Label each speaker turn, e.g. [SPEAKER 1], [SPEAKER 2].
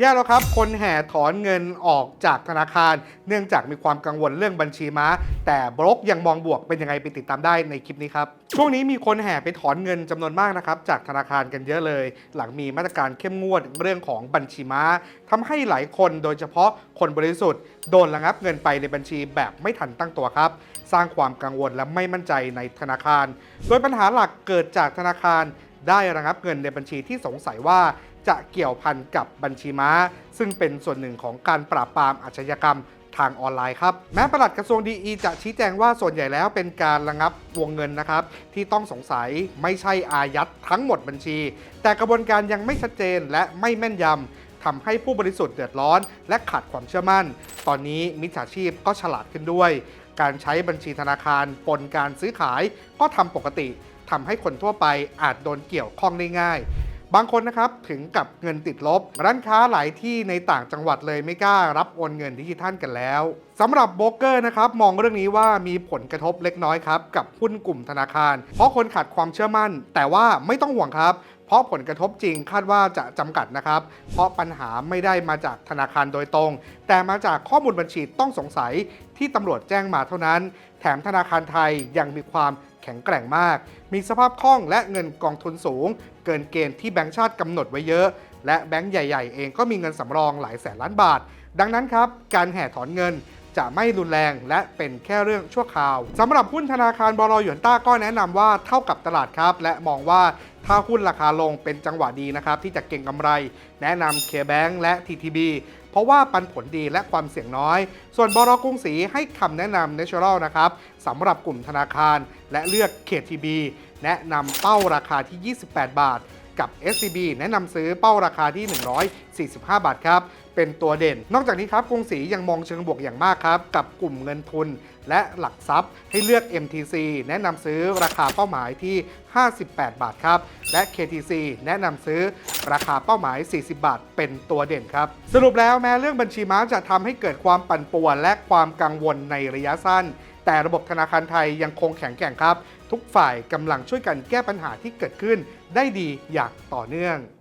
[SPEAKER 1] แย่แล้วครับ คนแห่ถอนเงินออกจากธนาคาร เนื่องจากมีความกังวลเรื่องบัญชีม้า แต่บล็อกยังมองบวกเป็นยังไงไปติดตามได้ในคลิปนี้ครับ ช่วงนี้มีคนแห่ไปถอนเงินจำนวนมากนะครับจากธนาคารกันเยอะเลย หลังมีมาตรการเข้มงวดเรื่องของบัญชีม้าทำให้หลายคนโดยเฉพาะคนบริสุทธิ์โดนระงับเงินไปในบัญชีแบบไม่ทันตั้งตัวครับ สร้างความกังวลและไม่มั่นใจในธนาคาร โดยปัญหาหลักเกิดจากธนาคาร ได้ระงับเงินในบัญชีที่สงสัยว่าจะเกี่ยวพันกับบัญชีม้า ซึ่งเป็นส่วนหนึ่งของการปราบปรามอาชญากรรมทางออนไลน์ครับ แม้ปลัดกระทรวงดีอีจะชี้แจงว่าส่วนใหญ่แล้วเป็นการระงับวงเงินนะครับ ที่ต้องสงสัยไม่ใช่อายัดทั้งหมดบัญชี แต่กระบวนการยังไม่ชัดเจนและไม่แม่นยำทำให้ผู้บริสุทธิ์เดือดร้อน และขาดความเชื่อมั่น ตอนนี้มิจฉาชีพก็ฉลาดขึ้นด้วย การใช้บัญชีธนาคารปนการซื้อขายก็ทำปกติ ทำให้คนทั่วไปอาจโดนเกี่ยวข้องได้ง่าย บางคนนะครับถึงกับเงินติดลบ ร้านค้าหลายที่ในต่างจังหวัดเลยไม่กล้ารับโอนเงินดิจิทัลกันแล้วสำหรับโบรกเกอร์นะครับมองเรื่องนี้ว่ามีผลกระทบเล็กน้อยครับกับหุ้นกลุ่มธนาคาร เพราะคนขาดความเชื่อมั่น แต่ว่าไม่ต้องห่วงครับเพราะผลกระทบจริงคาดว่าจะจำกัดนะครับ เพราะปัญหาไม่ได้มาจากธนาคารโดยตรง แต่มาจากข้อมูลบัญชีต้องสงสัยที่ตำรวจแจ้งมาเท่านั้น แถมธนาคารไทยยังมีความ แข็งแกร่งมาก มีสภาพคล่องและเงินกองทุนสูง เกินเกณฑ์ที่แบงก์ชาติกำหนดไว้เยอะ และแบงก์ใหญ่ ๆ เองก็มีเงินสำรองหลายแสนล้านบาท ดังนั้นครับการแห่ถอนเงินจะไม่รุนแรงและเป็นแค่เรื่องชั่วคราวสำหรับหุ้นธนาคารบลหยวนต้าก็แนะนำว่าเท่ากับตลาดครับ และมองว่า ถ้าหุ้นราคาลงเป็นจังหวะดีนะครับที่จะเก่งกำไร แนะนำเคแบงและ TTB เพราะว่าปันผลดีและความเสี่ยงน้อย ส่วนบลกรุงศรีให้คำแนะนำ Natural นะครับสำหรับกลุ่มธนาคารและเลือก KTB แนะนำเป้าราคาที่ 28 บาท กับ SCB แนะนำซื้อเป้าราคาที่ 145 บาทครับเป็นตัวเด่น นอกจากนี้ครับกรุงศรียังมองเชิงบวกอย่างมากครับ กับกลุ่มเงินทุนและหลักทรัพย์ให้เลือก MTC แนะนำซื้อราคาเป้าหมายที่ 58 บาทครับ และ KTC แนะนำซื้อราคาเป้าหมาย 40 บาท เป็นตัวเด่นครับ สรุปแล้วแม้เรื่องบัญชีม้าจะทำให้เกิดความปั่นป่วนและความกังวลในระยะสั้น แต่ระบบธนาคารไทยยังคงแข็งแกร่งครับ ทุกฝ่ายกำลังช่วยกันแก้ปัญหาที่เกิดขึ้นได้ดีอย่างต่อเนื่อง